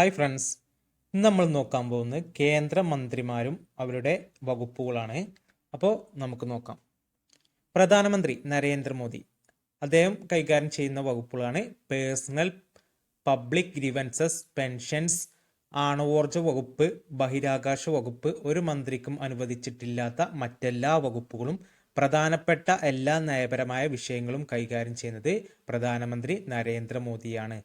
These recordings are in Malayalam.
ഹായ് ഫ്രണ്ട്സ് ഇന്ന് നമ്മൾ നോക്കാൻ പോകുന്നത് കേന്ദ്രമന്ത്രിമാരും അവരുടെ വകുപ്പുകളാണ്. അപ്പോൾ നമുക്ക് നോക്കാം. പ്രധാനമന്ത്രി നരേന്ദ്രമോദി. അദ്ദേഹം കൈകാര്യം ചെയ്യുന്ന വകുപ്പുകളാണ്. പേഴ്സണൽ പബ്ലിക് ഗ്രീവൻസസ് പെൻഷൻസ് ആണവോർജ വകുപ്പ് ബഹിരാകാശ വകുപ്പ്. ഒരു മന്ത്രിക്കും അനുവദിച്ചിട്ടില്ലാത്ത മറ്റെല്ലാ വകുപ്പുകളും പ്രധാനപ്പെട്ട എല്ലാ നയപരമായ വിഷയങ്ങളും കൈകാര്യം ചെയ്യുന്നത് പ്രധാനമന്ത്രി നരേന്ദ്രമോദിയാണ്.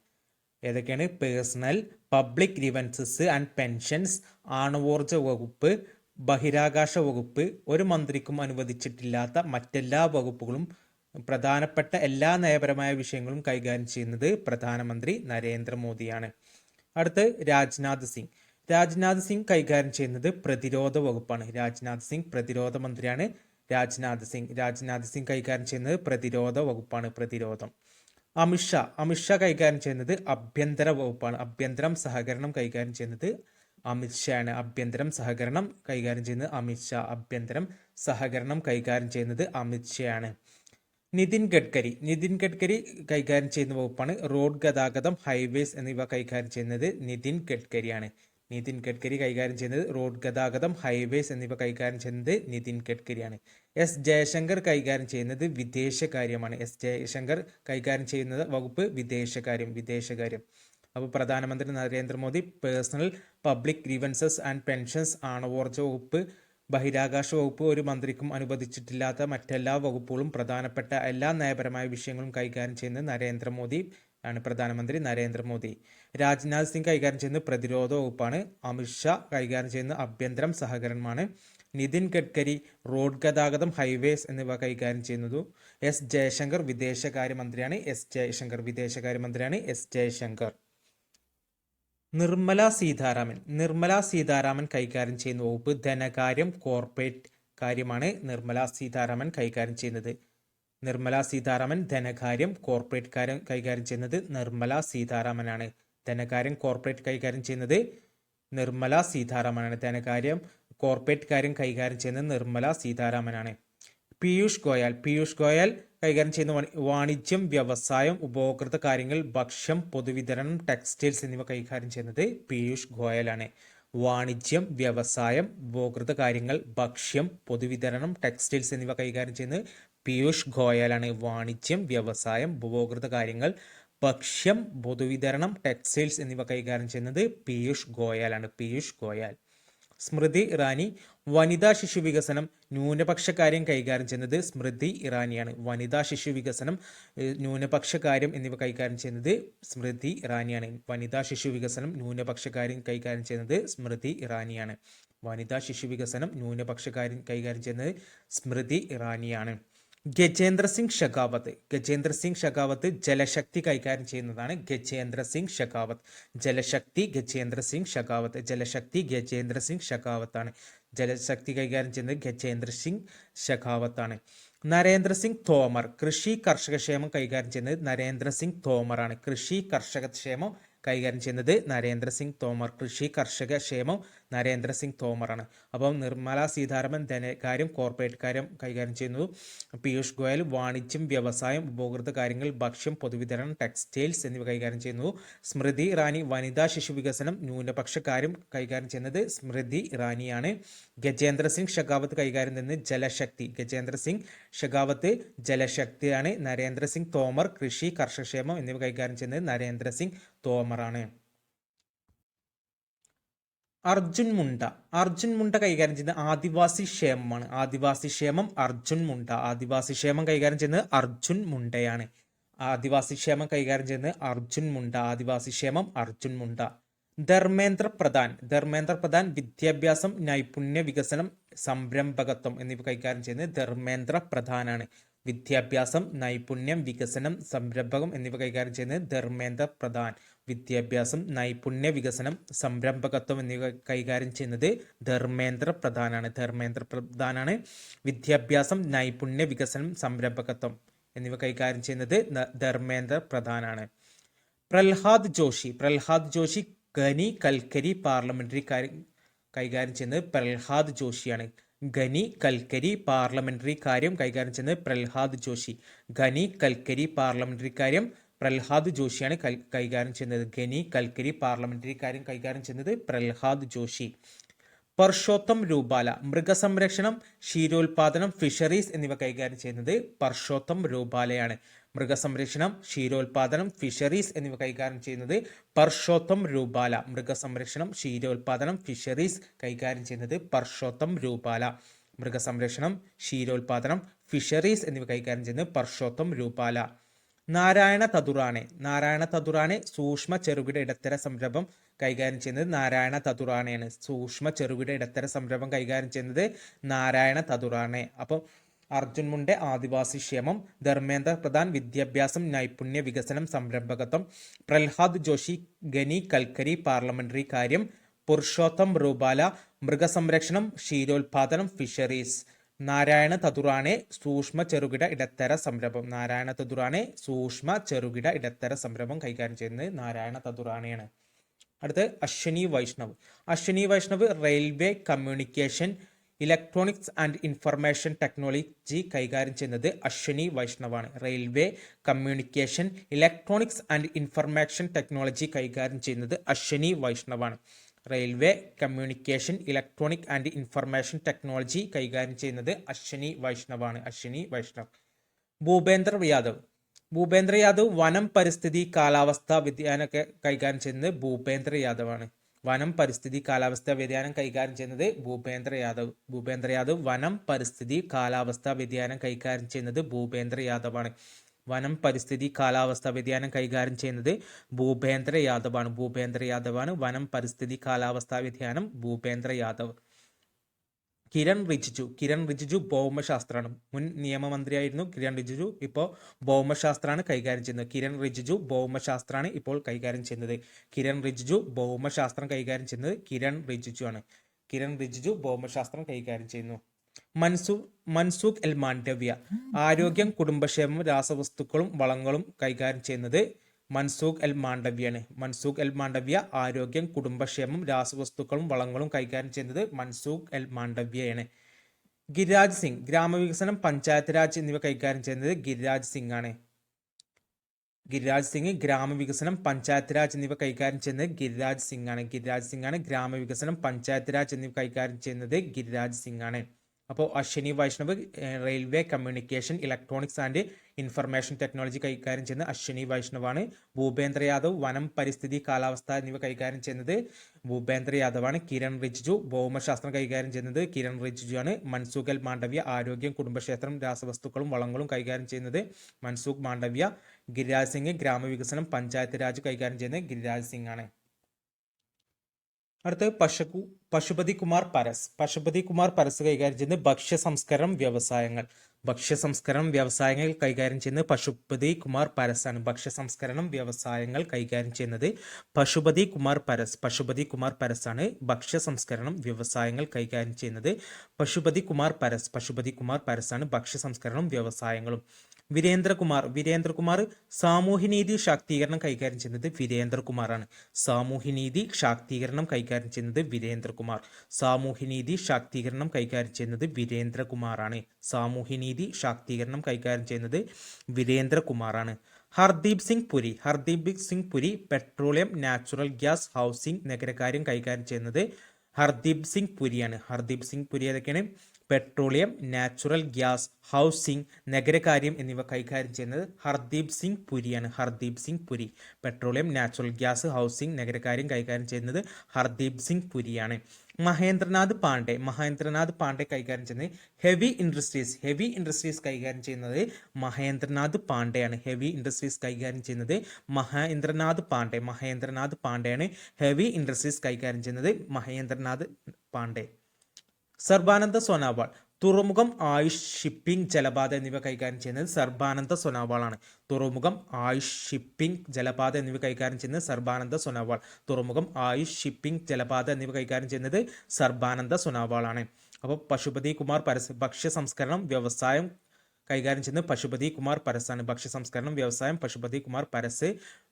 ഏതൊക്കെയാണ്? Personnel public grievances and pensions ആണവോർജ വകുപ്പ് ബഹിരാകാശ വകുപ്പ്. ഒരു മന്ത്രിക്കും അനുവദിച്ചിട്ടില്ലാത്ത മറ്റെല്ലാ വകുപ്പുകളും പ്രധാനപ്പെട്ട എല്ലാ നയപരമായ വിഷയങ്ങളും കൈകാര്യം ചെയ്യുന്നത് പ്രധാനമന്ത്രി നരേന്ദ്രമോദിയാണ്. അടുത്ത് രാജ്നാഥ് സിംഗ്. രാജ്നാഥ് സിംഗ് കൈകാര്യം ചെയ്യുന്നത് പ്രതിരോധ വകുപ്പാണ്. രാജ്നാഥ് സിംഗ് പ്രതിരോധ മന്ത്രിയാണ്. രാജ്നാഥ് സിംഗ്. രാജ്നാഥ് സിംഗ് കൈകാര്യം ചെയ്യുന്നത് പ്രതിരോധ വകുപ്പാണ്. പ്രതിരോധം. അമിത്ഷാ അമിത്ഷാ കൈകാര്യം ചെയ്യുന്നത് ആഭ്യന്തര വകുപ്പാണ്. ആഭ്യന്തരം സഹകരണം കൈകാര്യം ചെയ്യുന്നത് അമിത്ഷായാണ് ആഭ്യന്തരം സഹകരണം കൈകാര്യം ചെയ്യുന്നത് അമിത്ഷാ. ആഭ്യന്തരം സഹകരണം കൈകാര്യം ചെയ്യുന്നത് അമിത്ഷായാണ്. നിതിൻ ഗഡ്കരി. നിതിൻ ഗഡ്കരി കൈകാര്യം ചെയ്യുന്ന വകുപ്പാണ്. റോഡ് ഗതാഗതം ഹൈവേസ് എന്നിവ കൈകാര്യം ചെയ്യുന്നത് നിതിൻ ഗഡ്കരിയാണ്. നിതിൻ ഗഡ്കരി കൈകാര്യം ചെയ്യുന്നത് റോഡ് ഗതാഗതം ഹൈവേസ് എന്നിവ കൈകാര്യം ചെയ്യുന്നത് നിതിൻ ഗഡ്കരിയാണ്. എസ് ജയശങ്കർ കൈകാര്യം ചെയ്യുന്നത് വിദേശകാര്യമാണ്. എസ് ജയശങ്കർ കൈകാര്യം ചെയ്യുന്നത് വകുപ്പ് വിദേശകാര്യം വിദേശകാര്യം. അപ്പോൾ പ്രധാനമന്ത്രി Narendra Modi personnel public grievances and pensions ആണവോർജ വകുപ്പ് ബഹിരാകാശ വകുപ്പ് ഒരു മന്ത്രിക്കും അനുവദിച്ചിട്ടില്ലാത്ത മറ്റെല്ലാ വകുപ്പുകളും പ്രധാനപ്പെട്ട എല്ലാ നയപരമായ വിഷയങ്ങളും കൈകാര്യം ചെയ്യുന്നത് നരേന്ദ്രമോദി ആണ്. പ്രധാനമന്ത്രി നരേന്ദ്രമോദി. രാജ്നാഥ് സിംഗ് കൈകാര്യം ചെയ്യുന്നത് പ്രതിരോധ വകുപ്പാണ്. അമിത്ഷാ കൈകാര്യം ചെയ്യുന്ന ആഭ്യന്തരം സഹകരണമാണ്. നിതിൻ ഗഡ്കരി റോഡ് ഗതാഗതം ഹൈവേസ് എന്നിവ കൈകാര്യം ചെയ്യുന്നതു. എസ് ജയശങ്കർ വിദേശകാര്യമന്ത്രിയാണ്. എസ് ജയശങ്കർ വിദേശകാര്യമന്ത്രിയാണ്. എസ് ജയശങ്കർ. നിർമ്മല സീതാരാമൻ. നിർമ്മല സീതാരാമൻ കൈകാര്യം ചെയ്യുന്ന വകുപ്പ് ധനകാര്യം കോർപ്പറേറ്റ് കാര്യമാണ് നിർമ്മല സീതാരാമൻ കൈകാര്യം ചെയ്യുന്നത്. നിർമ്മല സീതാരാമൻ ധനകാര്യം കോർപ്പറേറ്റ് കാര്യം കൈകാര്യം ചെയ്യുന്നത് നിർമ്മല സീതാരാമനാണ്. ധനകാര്യം കോർപ്പറേറ്റ് കൈകാര്യം ചെയ്യുന്നത് നിർമ്മല സീതാരാമനാണ്. ധനകാര്യം കോർപ്പറേറ്റ് കാര്യം കൈകാര്യം ചെയ്യുന്നത് നിർമ്മല സീതാരാമനാണ്. പീയൂഷ് ഗോയൽ. പീയൂഷ് ഗോയൽ കൈകാര്യം ചെയ്യുന്ന വാണിജ്യം വ്യവസായം ഉപഭോക്തൃ കാര്യങ്ങൾ ഭക്ഷ്യം പൊതുവിതരണം ടെക്സ്റ്റൈൽസ് എന്നിവ കൈകാര്യം ചെയ്യുന്നത് പീയൂഷ് ഗോയലാണ്. വാണിജ്യം വ്യവസായം ഉപഭോക്തൃ കാര്യങ്ങൾ ഭക്ഷ്യം പൊതുവിതരണം ടെക്സ്റ്റൈൽസ് എന്നിവ കൈകാര്യം ചെയ്യുന്നത് പീയൂഷ് ഗോയലാണ്. വാണിജ്യം വ്യവസായം ഉപഭോക്തൃ കാര്യങ്ങൾ ഭക്ഷ്യം പൊതുവിതരണം ടെക്സ്റ്റൈൽസ് എന്നിവ കൈകാര്യം ചെയ്യുന്നത് പീയൂഷ് ഗോയലാണ്. പീയൂഷ് ഗോയൽ. സ്മൃതി ഇറാനി വനിതാ ശിശു വികസനം ന്യൂനപക്ഷ കാര്യം കൈകാര്യം ചെയ്യുന്നത് സ്മൃതി ഇറാനിയാണ്. വനിതാ ശിശു വികസനം ന്യൂനപക്ഷ കാര്യം എന്നിവ കൈകാര്യം ചെയ്യുന്നത് സ്മൃതി ഇറാനിയാണ്. വനിതാ ശിശു വികസനം ന്യൂനപക്ഷ കാര്യം കൈകാര്യം ചെയ്യുന്നത് സ്മൃതി ഇറാനിയാണ്. വനിതാ ശിശു വികസനം ന്യൂനപക്ഷ കാര്യം കൈകാര്യം ചെയ്യുന്നത് സ്മൃതി ഇറാനിയാണ്. ഗജേന്ദ്ര സിംഗ് ഷെഖാവത്ത്. ഗജേന്ദ്ര സിംഗ് ഷെഖാവത്ത് ജലശക്തി കൈകാര്യം ചെയ്യുന്നതാണ് ഗജേന്ദ്ര സിംഗ് ഷെഖാവത്ത്. ജലശക്തി ഗജേന്ദ്ര സിംഗ് ഷെഖാവത്ത്. ജലശക്തി ഗജേന്ദ്ര സിംഗ് ആണ് ജലശക്തി കൈകാര്യം ചെയ്യുന്നത് ഗജേന്ദ്ര സിംഗ് ആണ് നരേന്ദ്ര സിംഗ് തോമർ. കൃഷി കർഷക ക്ഷേമം കൈകാര്യം ചെയ്യുന്നത് നരേന്ദ്ര സിംഗ് തോമറാണ്. കൃഷി കർഷക ക്ഷേമം കൈകാര്യം ചെയ്യുന്നത് നരേന്ദ്ര സിംഗ് തോമർ. കൃഷി കർഷക ക്ഷേമം നരേന്ദ്ര സിംഗ് തോമറാണ്. അപ്പം നിർമ്മല സീതാരാമൻ ധനകാര്യം കോർപ്പറേറ്റ് കാര്യം കൈകാര്യം ചെയ്യുന്നു. പീയൂഷ് ഗോയൽ വാണിജ്യം വ്യവസായം ഉപഭോക്തൃ കാര്യങ്ങൾ ഭക്ഷ്യം പൊതുവിതരണം ടെക്സ്റ്റൈൽസ് എന്നിവ കൈകാര്യം ചെയ്യുന്നു. സ്മൃതി ഇറാനി വനിതാ ശിശു വികസനം ന്യൂനപക്ഷ കാര്യം കൈകാര്യം ചെയ്യുന്നത് സ്മൃതി ഇറാനിയാണ്. ഗജേന്ദ്ര സിംഗ് ഷെഖാവത്ത് കൈകാര്യം ചെയ്യുന്നത് ജലശക്തി. ഗജേന്ദ്ര സിംഗ് ഷെഖാവത്ത് ജലശക്തിയാണ്. നരേന്ദ്ര സിംഗ് തോമർ കൃഷി കർഷകക്ഷേമം എന്നിവ കൈകാര്യം ചെയ്യുന്നത് നരേന്ദ്ര സിംഗ് തോമറാണ്. അർജുൻ മുണ്ട. അർജുൻ മുണ്ട കൈകാര്യം ചെയ്യുന്നത് ആദിവാസി ക്ഷേമമാണ്. ആദിവാസി ക്ഷേമം അർജുൻ മുണ്ട. ആദിവാസി ക്ഷേമം കൈകാര്യം ചെയ്യുന്നത് അർജുൻ മുണ്ടയാണ്. ആദിവാസി ക്ഷേമം കൈകാര്യം ചെയ്യുന്നത് അർജുൻ മുണ്ട. ആദിവാസി ക്ഷേമം അർജുൻ മുണ്ട. ധർമ്മേന്ദ്ര പ്രധാൻ. ധർമ്മേന്ദ്ര പ്രധാൻ വിദ്യാഭ്യാസം നൈപുണ്യ വികസനം സംരംഭകത്വം എന്നിവ കൈകാര്യം ചെയ്യുന്നത് ധർമ്മേന്ദ്ര പ്രധാനാണ്. വിദ്യാഭ്യാസം നൈപുണ്യം വികസനം സംരംഭകം എന്നിവ കൈകാര്യം ചെയ്യുന്നത് ധർമ്മേന്ദ്ര പ്രധാൻ. വിദ്യാഭ്യാസം നൈപുണ്യ വികസനം സംരംഭകത്വം എന്നിവ കൈകാര്യം ചെയ്യുന്നത് ധർമ്മേന്ദ്ര പ്രധാനാണ്. ധർമ്മേന്ദ്ര പ്രധാനാണ് വിദ്യാഭ്യാസം നൈപുണ്യ വികസനം സംരംഭകത്വം എന്നിവ കൈകാര്യം ചെയ്യുന്നത് ധർമ്മേന്ദ്ര പ്രധാനാണ്. പ്രഹ്ലാദ് ജോഷി പ്രഹ്ലാദ് ജോഷി ഖനി കൽക്കരി പാർലമെന്ററി കാര്യ കൈകാര്യം ചെയ്യുന്നത് പ്രഹ്ലാദ് ജോഷിയാണ്. ഖനി കൽക്കരി പാർലമെന്ററി കാര്യം കൈകാര്യം ചെയ്യുന്നത് പ്രഹ്ലാദ് ജോഷി. ഖനി കൽക്കരി പാർലമെന്ററി കാര്യം പ്രഹ്ലാദ് ജോഷിയാണ് കൈകാര്യം ചെയ്യുന്നത്. ഖനി കൽക്കരി പാർലമെന്ററി കാര്യം കൈകാര്യം ചെയ്യുന്നത് പ്രഹ്ലാദ് ജോഷി. പർഷോത്തം രൂപാല മൃഗസംരക്ഷണം ക്ഷീരോത്പാദനം ഫിഷറീസ് എന്നിവ കൈകാര്യം ചെയ്യുന്നത് പർഷോത്തം രൂപാലയാണ്. മൃഗസംരക്ഷണം ക്ഷീരോത്പാദനം ഫിഷറീസ് എന്നിവ കൈകാര്യം ചെയ്യുന്നത് പർഷോത്തം രൂപാല. മൃഗസംരക്ഷണം ക്ഷീരോത്പാദനം ഫിഷറീസ് കൈകാര്യം ചെയ്യുന്നത് പർഷോത്തം രൂപാല. മൃഗസംരക്ഷണം ക്ഷീരോത്പാദനം ഫിഷറീസ് എന്നിവ കൈകാര്യം ചെയ്യുന്നത് പർഷോത്തം രൂപാല. നാരായണ തതുറാണെ. നാരായണ തതുറാണെ സൂക്ഷ്മ ചെറുകിട ഇടത്തര സംരംഭം കൈകാര്യം ചെയ്യുന്നത് നാരായണ തതുറാണയാണ്. സൂക്ഷ്മ ചെറുകിട ഇടത്തര സംരംഭം കൈകാര്യം ചെയ്യുന്നത് നാരായണ തതുറാണെ. അപ്പം അർജുൻ മുണ്ടെ ആദിവാസി ക്ഷേമം ധർമ്മേന്ദ്ര പ്രധാൻ വിദ്യാഭ്യാസം നൈപുണ്യ വികസനം സംരംഭകത്വം പ്രഹ്ലാദ് ജോഷി ഗനി കൽക്കരി പാർലമെന്ററി കാര്യം പുരുഷോത്തം റൂബാല മൃഗസംരക്ഷണം ക്ഷീരോത്പാദനം ഫിഷറീസ്. നാരായണ തതുറാണെ സൂക്ഷ്മ ചെറുകിട ഇടത്തര സംരംഭം. നാരായണ തതുറാണെ സൂക്ഷ്മ ചെറുകിട ഇടത്തര സംരംഭം കൈകാര്യം ചെയ്യുന്നത് നാരായണ തതുറാണയാണ് അടുത്ത് Ashwini Vaishnaw. Ashwini Vaishnaw railway communication electronics and information technology കൈകാര്യം ചെയ്യുന്നത് Ashwini വൈഷ്ണവാണ്. Railway communication electronics and information technology കൈകാര്യം ചെയ്യുന്നത് Ashwini വൈഷ്ണവാണ്. Railway communication electronic and information technology കൈകാര്യം ചെയ്യുന്നത് അശ്വനി വൈഷ്ണവാണ്. അശ്വനി വൈഷ്ണവ്. ഭൂപേന്ദ്ര യാദവ്. ഭൂപേന്ദ്ര യാദവ് വനം പരിസ്ഥിതി കാലാവസ്ഥ വ്യതിയാനമൊക്കെ കൈകാര്യം ചെയ്യുന്നത് ഭൂപേന്ദ്ര യാദവ് ആണ് വനം പരിസ്ഥിതി കാലാവസ്ഥ വ്യതിയാനം കൈകാര്യം ചെയ്യുന്നത് ഭൂപേന്ദ്ര യാദവ്. ഭൂപേന്ദ്ര യാദവ് വനം പരിസ്ഥിതി കാലാവസ്ഥ വ്യതിയാനം കൈകാര്യം ചെയ്യുന്നത് ഭൂപേന്ദ്ര യാദവാണ്. വനം പരിസ്ഥിതി കാലാവസ്ഥ വ്യതിയാനം കൈകാര്യം ചെയ്യുന്നത് ഭൂപേന്ദ്ര യാദവാണ്. ഭൂപേന്ദ്ര യാദവാണ് വനം പരിസ്ഥിതി കാലാവസ്ഥ വ്യതിയാനം ഭൂപേന്ദ്ര യാദവ്. കിരൺ റിജിജു. കിരൺ റിജിജു ഭൗമശാസ്ത്രമാണ്. മുൻ നിയമമന്ത്രിയായിരുന്നു കിരൺ റിജിജു. ഇപ്പോൾ ഭൗമശാസ്ത്രമാണ് കൈകാര്യം ചെയ്യുന്നത്. കിരൺ റിജിജു ഭൗമശാസ്ത്രമാണ് ഇപ്പോൾ കൈകാര്യം ചെയ്യുന്നത്. കിരൺ റിജിജു ഭൗമശാസ്ത്രം കൈകാര്യം ചെയ്യുന്നത് കിരൺ റിജിജു ആണ്. കിരൺ റിജിജു ഭൗമശാസ്ത്രം കൈകാര്യം ചെയ്യുന്നു. മൻസൂ മൻസൂഖ് എൽ മാണ്ഡവ്യ. ആരോഗ്യം കുടുംബക്ഷേമം രാസവസ്തുക്കളും വളങ്ങളും കൈകാര്യം ചെയ്യുന്നത് മൻസൂഖ് എൽ മാണ്ഡവ്യാണ്. മൻസൂഖ് എൽ മാണ്ഡവ്യ ആരോഗ്യം കുടുംബക്ഷേമം രാസവസ്തുക്കളും വളങ്ങളും കൈകാര്യം ചെയ്യുന്നത് മൻസൂഖ് എൽ മാണ്ഡവ്യയാണ്. ഗിരിരാജ് സിംഗ് ഗ്രാമവികസനം പഞ്ചായത്ത് രാജ് എന്നിവ കൈകാര്യം ചെയ്യുന്നത് ഗിരിരാജ് സിംഗ് ആണ്. ഗിരിരാജ് സിംഗ് ഗ്രാമവികസനം പഞ്ചായത്ത് രാജ് എന്നിവ കൈകാര്യം ചെയ്യുന്നത് ഗിരിരാജ് സിംഗ് ആണ്. ഗിരിരാജ് സിംഗ് ആണ്. ഗ്രാമവികസനം പഞ്ചായത്ത് രാജ് എന്നിവ കൈകാര്യം ചെയ്യുന്നത് ഗിരിരാജ് സിംഗ് ആണ്. അപ്പോൾ Ashwini Vaishnaw railway communication electronics and information technology കൈകാര്യം ചെയ്യുന്ന അശ്വിനി വൈഷ്ണവാണ്. ഭൂപേന്ദ്ര യാദവ് വനം പരിസ്ഥിതി കാലാവസ്ഥ എന്നിവ കൈകാര്യം ചെയ്യുന്നത് ഭൂപേന്ദ്ര യാദവാണ്. കിരൺ റിജ്ജു ഭൗമശാസ്ത്രം കൈകാര്യം ചെയ്യുന്നത് കിരൺ റിജ്ജു ആണ് മൻസൂഖൽ മാണ്ഡവ്യ ആരോഗ്യം കുടുംബക്ഷേത്രം രാസവസ്തുക്കളും വളങ്ങളും കൈകാര്യം ചെയ്യുന്നത് മൻസൂഖ് മാണ്ഡവ്യ. ഗിരിരാജ് സിംഗ് ഗ്രാമവികസനം പഞ്ചായത്ത് രാജ് കൈകാര്യം ചെയ്യുന്നത് ഗിരിരാജ് സിംഗ് ആണ് അടുത്ത് പശു പശുപതി കുമാർ പരസ്. പശുപതി കുമാർ പരസ് കൈകാര്യം ചെയ്യുന്നത് ഭക്ഷ്യ സംസ്കരണം വ്യവസായങ്ങൾ. ഭക്ഷ്യ സംസ്കരണം വ്യവസായങ്ങൾ കൈകാര്യം ചെയ്യുന്നത് പശുപതി കുമാർ പരസാണ്. ഭക്ഷ്യ സംസ്കരണം വ്യവസായങ്ങൾ കൈകാര്യം ചെയ്യുന്നത് പശുപതി കുമാർ പരസ്. പശുപതി കുമാർ പരസാണ് ഭക്ഷ്യ സംസ്കരണം വ്യവസായങ്ങൾ കൈകാര്യം ചെയ്യുന്നത് പശുപതി കുമാർ പരസ്. പശുപതി കുമാർ പരസാണ് ഭക്ഷ്യ സംസ്കരണം വ്യവസായങ്ങളും. വീരേന്ദ്രകുമാർ. വീരേന്ദ്രകുമാർ സാമൂഹ്യനീതി ശാക്തീകരണം കൈകാര്യം ചെയ്യുന്നത് വീരേന്ദ്രകുമാറാണ്. സാമൂഹ്യനീതി ശാക്തീകരണം കൈകാര്യം ചെയ്യുന്നത് വീരേന്ദ്രകുമാർ. സാമൂഹ്യനീതി ശാക്തീകരണം കൈകാര്യം ചെയ്യുന്നത് വീരേന്ദ്രകുമാറാണ്. സാമൂഹ്യനീതി ശാക്തീകരണം കൈകാര്യം ചെയ്യുന്നത് വീരേന്ദ്രകുമാറാണ്. Hardeep Singh Puri. Hardeep Singh Puri petroleum natural gas housing നഗരകാര്യം കൈകാര്യം ചെയ്യുന്നത് ഹർദീപ് സിംഗ് പുരിയാണ്. ഹർദീപ് സിംഗ് പുരി ഏതൊക്കെയാണ്? പെട്രോളിയം നാച്ചുറൽ ഗ്യാസ് ഹൗസിംഗ് നഗരകാര്യം എന്നിവ കൈകാര്യം ചെയ്യുന്നത് Hardeep Singh പുരിയാണ്. Hardeep Singh Puri. Petroleum natural gas housing നഗരകാര്യം കൈകാര്യം ചെയ്യുന്നത് ഹർദീപ് സിംഗ് പുരിയാണ്. മഹേന്ദ്രനാഥ് പാണ്ഡെ. മഹേന്ദ്രനാഥ് പാണ്ഡെ കൈകാര്യം ചെയ്യുന്നത് ഹെവി ഇൻഡസ്ട്രീസ്. ഹെവി ഇൻഡസ്ട്രീസ് കൈകാര്യം ചെയ്യുന്നത് മഹേന്ദ്രനാഥ് പാണ്ഡെയാണ്. ഹെവി ഇൻഡസ്ട്രീസ് കൈകാര്യം ചെയ്യുന്നത് മഹേന്ദ്രനാഥ് പാണ്ഡെ. മഹേന്ദ്രനാഥ് പാണ്ഡെയാണ് ഹെവി ഇൻഡസ്ട്രീസ് കൈകാര്യം ചെയ്യുന്നത് മഹേന്ദ്രനാഥ് പാണ്ഡെ. സർബാനന്ദ സോനാവാൾ തുറമുഖം ആയുഷ് ഷിപ്പിംഗ് ജലപാത എന്നിവ കൈകാര്യം ചെയ്യുന്നത് സർബാനന്ദ സോനാവാളാണ്. തുറമുഖം ആയുഷ് ഷിപ്പിംഗ് ജലപാത എന്നിവ കൈകാര്യം ചെയ്യുന്നത് സർബാനന്ദ സോനാവാൾ. തുറമുഖം ആയുഷ് ഷിപ്പിംഗ് ജലപാത എന്നിവ കൈകാര്യം ചെയ്യുന്നത് സർബാനന്ദ സോനാവാളാണ്. അപ്പോൾ പശുപതി കുമാർ പരസ്യ ഭക്ഷ്യ സംസ്കരണം വ്യവസായം കൈകാര്യം ചെയ്യുന്നത് പശുപതി കുമാർ പരസാണ് ഭക്ഷ്യ സംസ്കരണം വ്യവസായം പശുപതി കുമാർ പരസ്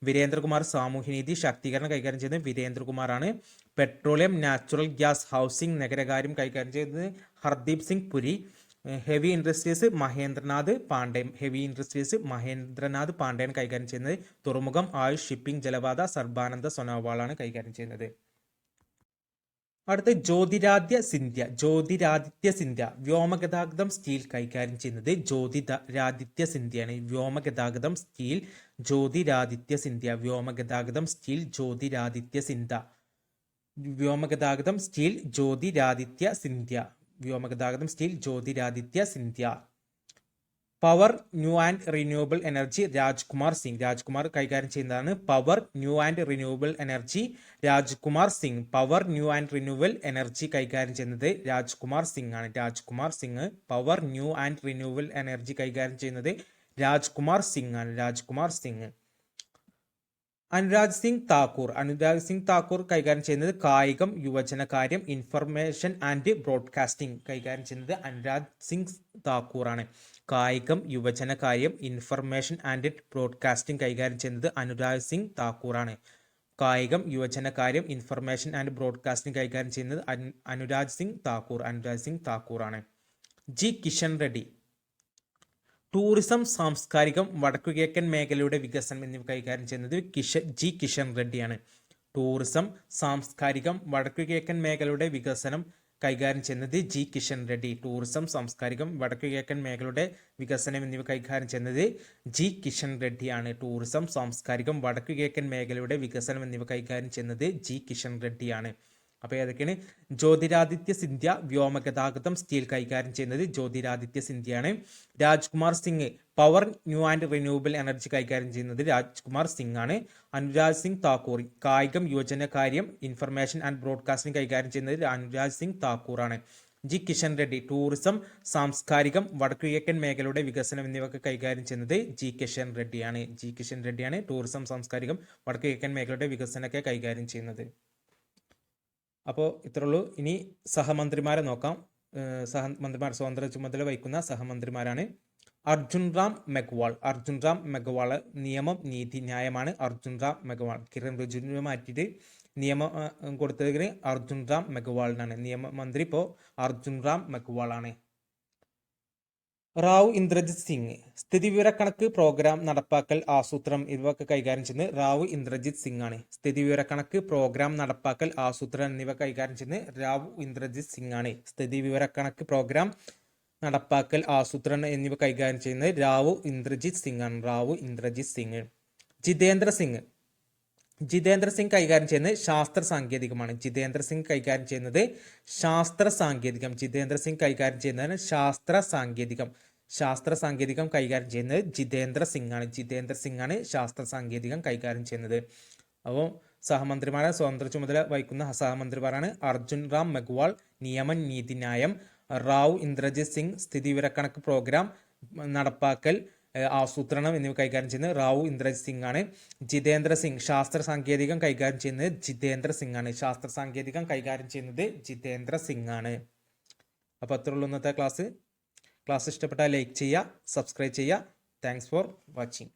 വീരേന്ദ്രകുമാർ സാമൂഹ്യനീതി ശാക്തീകരണം കൈകാര്യം ചെയ്യുന്നത് വീരേന്ദ്രകുമാറാണ് പെട്രോളിയം നാച്ചുറൽ ഗ്യാസ് ഹൗസിംഗ് നഗരകാര്യം കൈകാര്യം ചെയ്യുന്നത് ഹർദീപ് സിംഗ് പുരി. ഹെവി ഇൻഡസ്ട്രീസ് മഹേന്ദ്രനാഥ് പാണ്ഡേൻ ഹെവി ഇൻഡസ്ട്രീസ് മഹേന്ദ്രനാഥ് പാണ്ഡേൻ കൈകാര്യം ചെയ്യുന്നത്. തുറമുഖം ആയുഷ് ഷിപ്പിംഗ് ജലപാത സർബാനന്ദ സൊനോവാളാണ് കൈകാര്യം ചെയ്യുന്നത്. അടുത്ത ജ്യോതിരാദ്യ സിന്ധ്യ ജ്യോതിരാദിത്യ സിന്ധ്യ. വ്യോമഗതാഗതം സ്റ്റീൽ കൈകാര്യം ചെയ്യുന്നത് ജ്യോതിരാദിത്യ സിന്ധ്യയാണ്. വ്യോമഗതാഗതം സ്റ്റീൽ ജ്യോതിരാദിത്യ സിന്ധ്യ. വ്യോമഗതാഗതം സ്റ്റീൽ ജ്യോതിരാദിത്യ സിന്ധ്യ. വ്യോമഗതാഗതം steel Jyotiraditya Scindia. വ്യോമഗതാഗതം steel Jyotiraditya Scindia. Power new and renewable energy Rajkumar Singh. Rajkumar കൈകാര്യം ചെയ്യുന്നതാണ് power new and renewable energy Rajkumar Singh. Power new and renewal energy കൈകാര്യം ചെയ്യുന്നത് രാജ്കുമാർ സിംഗ് ആണ്. Rajkumar Singh power new and renewal energy കൈകാര്യം ചെയ്യുന്നത് രാജ്കുമാർ സിംഗ് ആണ്. രാജ്കുമാർ സിംഗ്. അനുരാഗ് സിംഗ് താക്കൂർ. അനുരാജ് സിംഗ് താക്കൂർ കൈകാര്യം ചെയ്യുന്നത് കായികം യുവജനകാര്യം ഇൻഫർമേഷൻ ആൻഡ് ബ്രോഡ്കാസ്റ്റിംഗ് കൈകാര്യം ചെയ്യുന്നത് അനുരാജ് സിംഗ് താക്കൂർ ആണ് കായികം യുവജനകാര്യം ഇൻഫർമേഷൻ ആൻഡ് ബ്രോഡ്കാസ്റ്റിംഗ് കൈകാര്യം ചെയ്യുന്നത് അനുരാജ് സിംഗ് താക്കൂർ ആണ് കായികം യുവജനകാര്യം ഇൻഫർമേഷൻ ആൻഡ് ബ്രോഡ്കാസ്റ്റിംഗ് കൈകാര്യം ചെയ്യുന്നത് അനുരാജ് സിംഗ് താക്കൂർ അനുരാജ് സിംഗ് താക്കൂർ ആണ് ജി. കിഷൻ റെഡ്ഡി. ടൂറിസം സാംസ്കാരികം വടക്കുകിഴക്കൻ മേഖലയുടെ വികസനം എന്നിവ കൈകാര്യം ചെയ്യുന്നത് കിഷ ജി കിഷൻ റെഡ്ഡിയാണ്. ടൂറിസം സാംസ്കാരികം വടക്കുകിഴക്കൻ മേഖലയുടെ വികസനം കൈകാര്യം ചെയ്യുന്നത് ജി കിഷൻ റെഡ്ഡി. ടൂറിസം സാംസ്കാരികം വടക്കുകിഴക്കൻ മേഖലയുടെ വികസനം എന്നിവ കൈകാര്യം ചെയ്യുന്നത് ജി കിഷൻ റെഡ്ഡിയാണ്. ടൂറിസം സാംസ്കാരികം വടക്കുകിഴക്കൻ മേഖലയുടെ വികസനം എന്നിവ കൈകാര്യം ചെയ്യുന്നത് ജി കിഷൻ റെഡ്ഡിയാണ്. അപ്പോൾ ഏതൊക്കെയാണ്? ജ്യോതിരാദിത്യ സിന്ധ്യ വ്യോമഗതാഗതം സ്റ്റീൽ കൈകാര്യം ചെയ്യുന്നത് Jyotiraditya സിന്ധ്യയാണ്. Rajkumar Singh power new and renewable energy കൈകാര്യം ചെയ്യുന്നത് രാജ്കുമാർ സിംഗ് ആണ് അനുരാജ് സിംഗ് താക്കൂർ കായികം യുവജന കാര്യം ഇൻഫർമേഷൻ ആൻഡ് ബ്രോഡ്കാസ്റ്റിംഗ് കൈകാര്യം ചെയ്യുന്നത് അനുരാജ് സിംഗ് താക്കൂർ ആണ് ജി കിഷൻ റെഡ്ഡി ടൂറിസം സാംസ്കാരികം വടക്കു കിഴക്കൻ മേഖലയുടെ വികസനം എന്നിവയൊക്കെ കൈകാര്യം ചെയ്യുന്നത് ജി കിഷൻ റെഡ്ഡിയാണ്. ജി കിഷൻ റെഡ്ഡിയാണ് ടൂറിസം സാംസ്കാരികം വടക്കു കിഴക്കൻ മേഖലയുടെ വികസനമൊക്കെ കൈകാര്യം ചെയ്യുന്നത്. അപ്പോൾ ഇത്രയുള്ളൂ. ഇനി സഹമന്ത്രിമാരെ നോക്കാം. സഹമന്ത്രിമാർ സ്വതന്ത്ര ചുമതല വഹിക്കുന്ന സഹമന്ത്രിമാരാണ്. അർജുൻ റാം മെഗ്വാൾ. അർജുൻ റാം മെഗ്വാൾ നിയമം നീതി ന്യായമാണ്. അർജുൻ റാം മെഗ്വാൾ. കിരൺ റിജിജുവിനെ മാറ്റിയിട്ട് നിയമം കൊടുത്തതിന് അർജുൻ റാം മെഗ്വാളിനാണ്. നിയമമന്ത്രി ഇപ്പോൾ അർജുൻ റാം മെഗ്വാൾ ആണ് റാവു ഇന്ദ്രജിത് സിംഗ്. സ്ഥിതിവിവരക്കണക്ക് പ്രോഗ്രാം നടപ്പാക്കൽ ആസൂത്രണം ഇവയൊക്കെ കൈകാര്യം ചെയ്യുന്നത് റാവു ഇന്ദ്രജിത് സിംഗ് ആണ് സ്ഥിതിവിവരക്കണക്ക് പ്രോഗ്രാം നടപ്പാക്കൽ ആസൂത്രണം എന്നിവ കൈകാര്യം ചെയ്യുന്നത് റാവു ഇന്ദ്രജിത് സിംഗ് ആണ് സ്ഥിതിവിവരക്കണക്ക് പ്രോഗ്രാം നടപ്പാക്കൽ ആസൂത്രണം എന്നിവ കൈകാര്യം ചെയ്യുന്നത് റാവു ഇന്ദ്രജിത് സിംഗ് ആണ് റാവു ഇന്ദ്രജിത് സിംഗ്. ജിതേന്ദ്ര സിംഗ്. ജിതേന്ദ്ര സിംഗ് കൈകാര്യം ചെയ്യുന്നത് ശാസ്ത്ര സാങ്കേതികമാണ്. ജിതേന്ദ്ര സിംഗ് കൈകാര്യം ചെയ്യുന്നത് ശാസ്ത്ര സാങ്കേതികം. ജിതേന്ദ്ര സിംഗ് കൈകാര്യം ചെയ്യുന്നതാണ് ശാസ്ത്ര സാങ്കേതികം. ശാസ്ത്ര സാങ്കേതികം കൈകാര്യം ചെയ്യുന്നത് ജിതേന്ദ്ര സിംഗ് ആണ് ജിതേന്ദ്ര സിംഗ് ആണ് ശാസ്ത്ര സാങ്കേതികം കൈകാര്യം ചെയ്യുന്നത്. അപ്പോൾ സഹമന്ത്രിമാരെ സ്വതന്ത്ര ചുമതല വഹിക്കുന്ന സഹമന്ത്രിമാരാണ് അർജുൻ റാം മെഗ്വാൾ നിയമൻ നീതിന്യായം റാവു ഇന്ദ്രജിത് സിംഗ് സ്ഥിതിവിവരക്കണക്ക് പ്രോഗ്രാം നടപ്പാക്കൽ ആസൂത്രണം എന്നിവ കൈകാര്യം ചെയ്യുന്നത് റാവു ഇന്ദ്രജിത് സിംഗ് ആണ് ജിതേന്ദ്ര സിംഗ് ശാസ്ത്ര സാങ്കേതികം കൈകാര്യം ചെയ്യുന്നത് ജിതേന്ദ്ര സിംഗ് ആണ് ശാസ്ത്ര സാങ്കേതികം കൈകാര്യം ചെയ്യുന്നത് ജിതേന്ദ്ര സിംഗ് ആണ് അപ്പോൾ അത്രയുള്ള ഇന്നത്തെ ക്ലാസ് ക്ലാസ് ഇഷ്ടപ്പെട്ടാൽ ലൈക്ക് ചെയ്യുക സബ്സ്ക്രൈബ് ചെയ്യുക. Thanks for watching